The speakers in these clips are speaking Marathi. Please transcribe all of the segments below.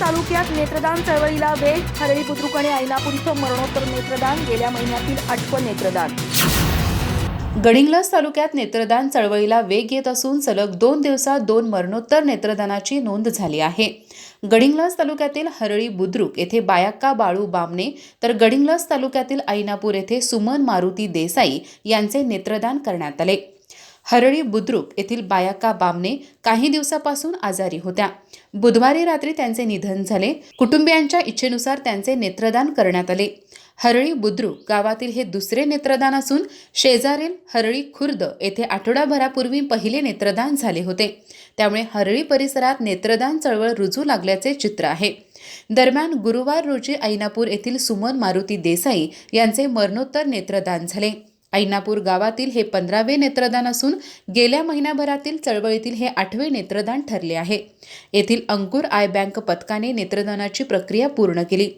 तालुक्यात नेत्रदान चळवळीला वेग हरळी बुद्रुक आणि ऐनापूर इथं मरणोत्तर नेत्रदान गेल्या महिन्यातील आठवं नेत्रदान. गडिंग्लज तालुक्यात नेत्रदान चळवळीला वेग येत असून सलग दोन दिवसात दोन मरणोत्तर नेत्रदानाची नोंद झाली आहे. गडिंग्लज तालुक्यातील हरळी बुद्रुक येथे बायाक्का बाळू बामणे तर गडिंग्लज तालुक्यातील ऐनापूर येथे सुमन मारुती देसाई यांचे नेत्रदान करण्यात आले. हरळी बुद्रुक येथील बायाका बामने काही दिवसापासून आजारी होत्या. बुधवारी रात्री त्यांचे निधन झाले. कुटुंबियांच्या इच्छेनुसार त्यांचे नेत्रदान करण्यात आले. हरळी बुद्रुक गावातील हे दुसरे नेत्रदान असून शेजारील हरळी खुर्द येथे आठवडाभरापूर्वी पहिले नेत्रदान झाले होते. त्यामुळे हरळी परिसरात नेत्रदान चळवळ रुजू लागल्याचे चित्र आहे. दरम्यान गुरुवार रोजी ऐनापूर येथील सुमन मारुती देसाई यांचे मरणोत्तर नेत्रदान झाले. ऐनापूर गावातील हे पंधरावे नेत्रदान असून गेल्या महिन्याभरातील चळवळीतील हे आठवे नेत्रदान ठरले आहे. येथील अंकुर आय बँक पथकाने नेत्रदानाची प्रक्रिया पूर्ण केली.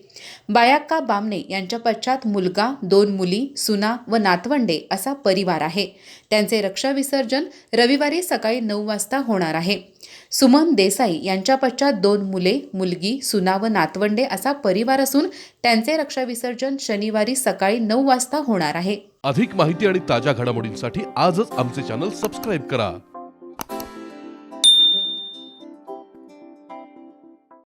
बायाक्का बामणे यांच्या पश्चात मुलगा दोन मुली सुना व नातवंडे असा परिवार आहे. त्यांचे रक्षाविसर्जन रविवारी सकाळी नऊ वाजता होणार आहे. सुमन देसाई यांच्या पश्चात दोन मुले मुलगी सुना व नातवंडे असा परिवार असून त्यांचे रक्षाविसर्जन शनिवारी सकाळी नऊ वाजता होणार आहे. अधिक माहिती आणि ताज्या घडामोडींसाठी आजच आमचे चॅनल सबस्क्राईब करा.